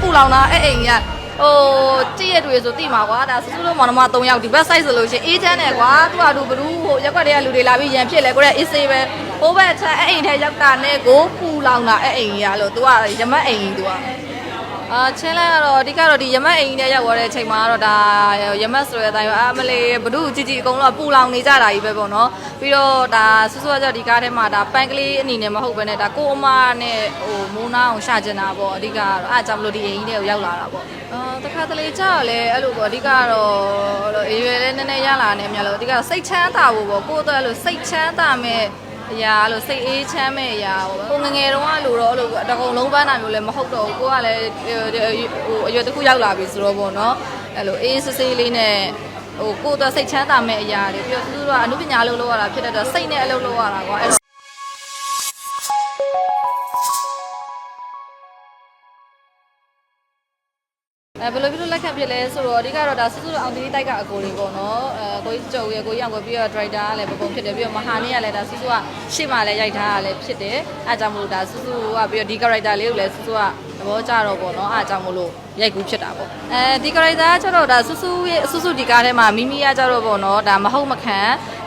ပူလောင်တာအဲ့အိမ်ကြီးကဟိုကြည့်ရတွေ့ဆိုတိမှာကွာဒါစူးစူးလုံးမောင်နှမ3ယောက်ဒီဘက် site ဆိုလို့ရှိရင်အေးချမ်းတယ်ကွာသူကသူဘလူးဟိုရက်ွက်တွေကလူတွေလာပြီးရန်ဖြစ်လဲကိုရဲအေးဆေးပဲဟိုဘက်ချမ်းအဲ့အိမ်ထဲရောက်တာနဲ့ကိုပူလောင်တာအဲ့အိမ်ကြီးကလို့သူကရမတ်အိမ်ကြီးသူက အာချင်းလဲကတော့အဓိကတော့ဒီရမတ်အိမ်ကြီးနဲ့ရောက်သွားတဲ့အချိန်မှာတော့ဒါရမတ်ဆိုတဲ့အတိုင်းပဲအမလေးဘဒုကြည်ကြည်အကုန်လုံးကပူလောင်နေကြတာကြီးပဲပေါ့နော်ပြီးတော့ဒါဆူဆူကကြောင့်ဒီကားထဲမှာဒါပန်ကလေးအနေနဲ့မဟုတ်ဘဲနဲ့ဒါကိုအမနဲ့ဟိုမိုးနာအောင်ရှာကျင်တာပေါ့အဓိကကတော့အားကြောင့်မလို့ဒီအိမ်ကြီးတွေကိုရောက်လာတာပေါ့အာတခါတလေကြာလဲအဲ့လိုပေါ့အဓိကတော့အေးရွယ်လေးနည်းနည်းရလာနေမြတ်လို့အဓိကစိတ်ချမ်းသာဖို့ပေါ့ကိုယ့်အတွက်အဲ့လိုစိတ်ချမ်းသာမဲ့ အရာအဲ့လိုစိတ်အေးချမ်းမဲ့အရာပေါ့ကိုငငယ်တုန်းကလို့တော့အဲ့လိုတကုံလုံးပန်းတာမျိုးလည်းမဟုတ်တော့ဘူးကိုကလည်းဟိုအရွယ်တစ်ခုရောက်လာပြီဆိုတော့ပေါ့နော်အဲ့လိုအေးဆေးဆေးလေးနဲ့ဟိုကိုယ့်အတွက်စိတ်ချမ်းသာမဲ့အရာတွေပြီးတော့သူတို့ကအမှုပညာအလုပ်လုပ်ရတာဖြစ်တဲ့တော့စိတ်နဲ့အလုပ်လုပ်ရတာကွာအဲ့ အဲဘယ်လိုဖြစ်လို့လက်ခံဖြစ်လဲဆိုတော့အဓိကတော့ဒါစူးစူးအောင်တီးတိုက်ကအကိုတွေပေါ့နော်အဲကိုကြီးကျော်ရဲ့ကိုကြီးအောင်ကိုပြီးတော့ driver ကလည်းပုံပုံဖြစ်တယ်ပြီးတော့မဟာနေကလည်းဒါစူးစူးကရှေ့မှာလည်းရိုက်ထားတာလည်းဖြစ်တယ်အဲအကြောင်းမလို့ဒါစူးစူးကပြီးတော့ဒီ character လေးကိုလည်းစူးစူးကသဘောကျတော့ပေါ့နော်အဲအကြောင်းမလို့ရိုက်ကူးဖြစ်တာပေါ့အဲဒီ character ကကျတော့ဒါစူးစူးရဲ့စူးစူးဒီကားထဲမှာမိမိကကျတော့ပေါ့နော်ဒါမဟုတ်မခံ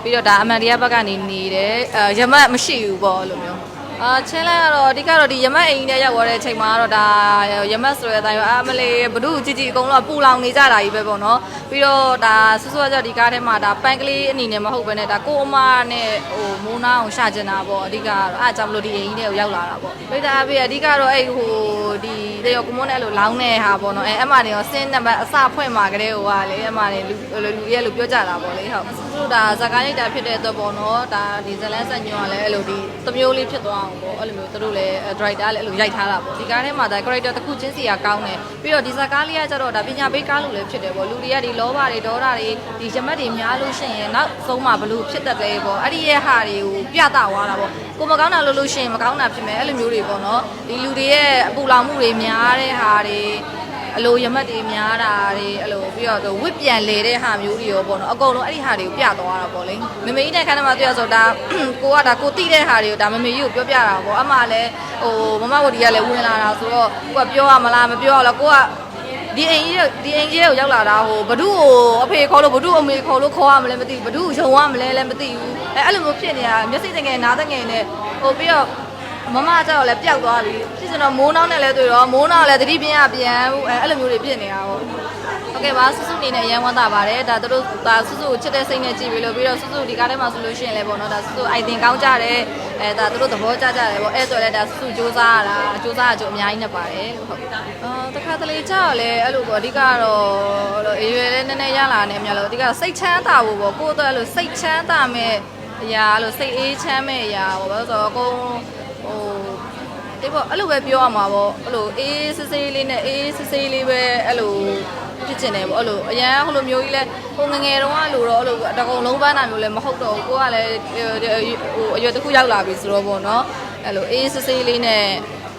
ပြီးတော့ဒါအမှန်တရားဘက်ကနေနေတယ်အဲရမတ်မရှိဘူးပေါ့အဲ့လိုမျိုး အာချင်းလဲကတော့အဓိကတော့ဒီရမတ်အိမ်ကြီးနဲ့ရောက်သွားတဲ့အချိန်မှာတော့ဒါရမတ်ဆိုတဲ့အတိုင်းပဲအမလေးဘဒုကြည်ကြည်အကုန်လုံးကပူလောင်နေကြတာကြီးပဲပေါ့နော်ပြီးတော့ဒါဆူဆူကကြောင့်ဒီကားထဲမှာဒါပန်ကလေးအနေနဲ့မဟုတ်ဘဲနဲ့ဒါကိုအမနဲ့ဟိုမိုးနာအောင်ရှာကျင်တာပေါ့အဓိကကတော့အားကြောင့်မလို့ဒီအိမ်ကြီးနဲ့ရောက်လာတာပေါ့ပိတာအဖေအဓိကတော့အဲ့ဟိုဒီတေရောကမွန်းနဲ့အဲ့လိုလောင်းနေဟာပေါ့နော်အဲ့အမတွေရောစင်းနံပါတ်အစဖွင့်มาကြတဲ့ဟိုကလေအမတွေလူလူရဲ့လို့ပြောကြတာပေါ့လေဟုတ်သူတို့ဒါဇာကားရိုက်တာဖြစ်တဲ့အတွက်ပေါ့နော်ဒါဒီဇလန်းဆက်ညွန်ကလည်းအဲ့လိုဒီတမျိုးလေးဖြစ်သွားအောင်ပေါ့အဲ့လိုမျိုးသူတို့လည်း director လည်းအဲ့လိုရိုက်ထားတာပေါ့ဒီကားထဲမှာဒါ character တစ်ခုချင်းစီကကောင်းတယ်ပြီးတော့ဒီဇာကားလေးကကျတော့ဒါပညာပေးကားလို့လည်းဖြစ်တယ်ပေါ့လူတွေကဒီလောဘတွေဒေါသတွေဒီရမတ်တွေများလို့ရှိရင်နောက်ဆုံးမှဘလို့ဖြစ်တတ်တယ်ပေါ့အဲ့ဒီရဲ့ဟာတွေကိုပြသသွားတာပေါ့ကိုမကောင်းတာလုပ်လို့ရှိရင်မကောင်းတာဖြစ်မယ်အဲ့လိုမျိုးတွေပေါ့နော်ဒီလူတွေရဲ့အပူလောင်မှုတွေများတဲ့ဟာတွေ အလိုရမတ်တွေများတာတွေအဲ့လိုပြီးတော့ဝစ်ပြန်လေတဲ့ဟာမျိုးတွေရောပေါ့နော်အကုန်လုံးအဲ့ဒီဟာတွေကိုပြသွားတာပေါ့လေမမေကြီးနဲ့ခန်းထဲမှာတွေ့ရဆိုဒါကိုကဒါကိုတိတဲ့ဟာတွေကိုဒါမမေကြီးကိုပြောပြတာပေါ့အမလည်းဟိုမမဝတီကလည်းဝင်လာတာဆိုတော့ကိုကပြောရမလားမပြောရလားကိုကဒီအိမ်ကြီးဒီအိမ်ကြီးကိုရောက်လာတာဟိုဘဒုကိုအဖေခေါ်လို့ဘဒုအမေခေါ်လို့ခေါ်ရမလဲမသိဘူးဘဒုယုံရမလဲလည်းမသိဘူးအဲအဲ့လိုမျိုးဖြစ်နေတာမျက်စိတငယ်နားတငယ်နဲ့ဟိုပြီးတော့ မမကျတော့လည်းပျောက်သွားပြီဖြစ်စင်တော့မိုးနှောင်းနဲ့လည်းတွေ့တော့မိုးနှောင်းလည်းတတိပြင်းရပြန်ဘူးအဲအဲ့လိုမျိုးတွေဖြစ်နေတာပေါ့ โอเคပါစုစုအနေနဲ့အရန်ဝမ်းသာပါတယ်ဒါတို့ဒါစုစုကိုချစ်တဲ့စိတ်နဲ့ကြည့်ပြီးလို့ပြီးတော့စုစုဒီကားထဲမှာဆိုလို့ရှိရင်လည်းပေါ့နော်ဒါစုစုအိုင်တင်ကောင်းကြတယ်အဲဒါတို့သဘောကျကြတယ်ပေါ့အဲဆိုလည်းဒါစုစုစူးစမ်းရတာစူးစမ်းရကြအများကြီးနဲ့ပါတယ်ဟုတ်အာတခါတလေကြာလဲအဲ့လိုပေါ့အဓိကတော့အေးရွယ်လေးနည်းနည်းရလာနေမြတ်လို့အဓိကစိတ်ချမ်းသာဖို့ပေါ့ကိုယ့်အတွက်အဲ့လိုစိတ်ချမ်းသာမဲ့အရာအဲ့လိုစိတ်အေးချမ်းမဲ့အရာပေါ့ဘာလို့ဆိုတော့အကုန် ဟိုဒီပေါ့အဲ့လိုပဲပြောရမှာပေါ့အဲ့လိုအေးစစ်စစ်လေးနဲ့အေးစစ်စစ်လေးပဲအဲ့လိုဖြစ်ချင်တယ်ပေါ့အဲ့လိုအရန်ဟိုလိုမျိုးကြီးလဲဟိုငငယ်တုန်းကလိုတော့အဲ့လိုတကုံလုံးပန်းတာမျိုးလည်းမဟုတ်တော့ဘူးကိုကလည်းဟိုအရွယ်တစ်ခုရောက်လာပြီဆိုတော့ပေါ့နော်အဲ့လိုအေးစစ်စစ်လေးနဲ့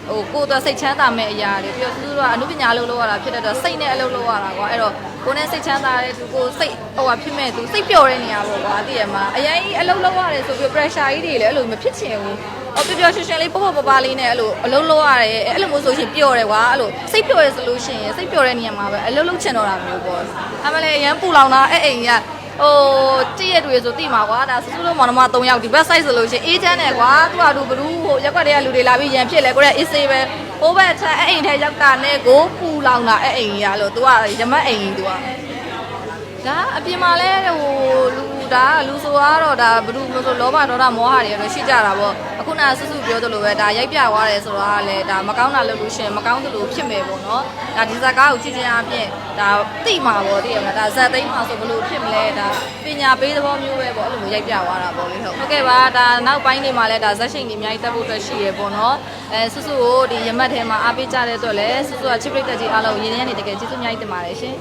ဟိုကိုယ်တော့စိတ်ချမ်းသာမဲ့အရာတွေပြီးတော့သူတို့ကအမှုပညာလုပ်လို့ရတာဖြစ်တဲ့တော့စိတ်နဲ့အလုပ်လုပ်ရတာကွာအဲ့တော့ကိုယ်နဲ့စိတ်ချမ်းသာတဲ့သူကိုစိတ်ဟိုဟာဖြစ်မဲ့သူစိတ်ပျော်တဲ့နေရာပေါ့ကွာတည်ရမှာအရင်အလုပ်လုပ်ရတယ်ဆိုပြီး pressure ကြီးတွေလည်းအဲ့လိုမဖြစ်ချင်ဘူးအော်ပျော်ပျော်ရွှင်ရွှင်လေးပေါ့ပေါ့ပါပါလေးနဲ့အဲ့လိုအလုံးလုံးရတယ်အဲ့လိုမျိုးဆိုရှင်ပျော်တယ်ကွာအဲ့လိုစိတ်ပျော်ရဆိုလို့ရှိရင်စိတ်ပျော်တဲ့နေရာမှာပဲအလုံးလုံးချင်တော့တာမျိုးပေါ့အမလေးအရန်ပူလောင်တာအဲ့အိမ်က ဟိုကြည့်ရတွေ့ဆိုတိမှာကွာဒါစူးစူးလုံးမောင်နှမ3ယောက်ဒီဘက် site ဆိုလို့ရှိရင်အေးချမ်းတယ်ကွာသူကသူဘလူးဟိုရက်ွက်တွေကလူတွေလာပြီးရန်ဖြစ်လဲကိုရဲအေးဆေးပဲဟိုဘက်ချမ်းအဲ့အိမ်ထဲရောက်တာနဲ့ကိုပူလောင်တာအဲ့အိမ်ကြီးကလို့သူကရမတ်အိမ်ကြီးသူကဒါအပြင်မှာလဲဟိုလူ ဒါလူဆိုကတော့ဒါဘလူမဆိုလောဘဒေါသမောဟတွေတော့ရှိကြတာပေါ့အခုနကဆူဆူပြောသလိုပဲဒါရိုက်ပြသွားတယ်ဆိုတော့လည်းဒါမကောင်းတာလုပ်လို့ရှိရင်မကောင်းသလိုဖြစ်မယ်ပေါ့နော်ဒါဒီဇာကားကိုကြည့်ချင်းအပြင်ဒါသိမှာပေါ့သိရမလားဒါဇက်သိမ်းမှာဆိုဘလို့ဖြစ်မလဲဒါပညာပေးသဘောမျိုးပဲပေါ့အဲ့လိုမျိုးရိုက်ပြသွားတာပေါ့လေဟုတ်ဟုတ်ကဲ့ပါဒါနောက်ပိုင်းတွေမှာလည်းဒါဇက်ရှိန်တွေအများကြီးတက်ဖို့အတွက်ရှိရပေါ့နော်အဲဆူဆူကိုဒီရမတ်ထဲမှာအားပေးကြတဲ့အတွက်လည်းဆူဆူကချစ်ပရိသတ်ကြီးအားလုံးရင်းနှီးနေတကယ်ကျေးဇူးအများကြီးတင်ပါတယ်ရှင်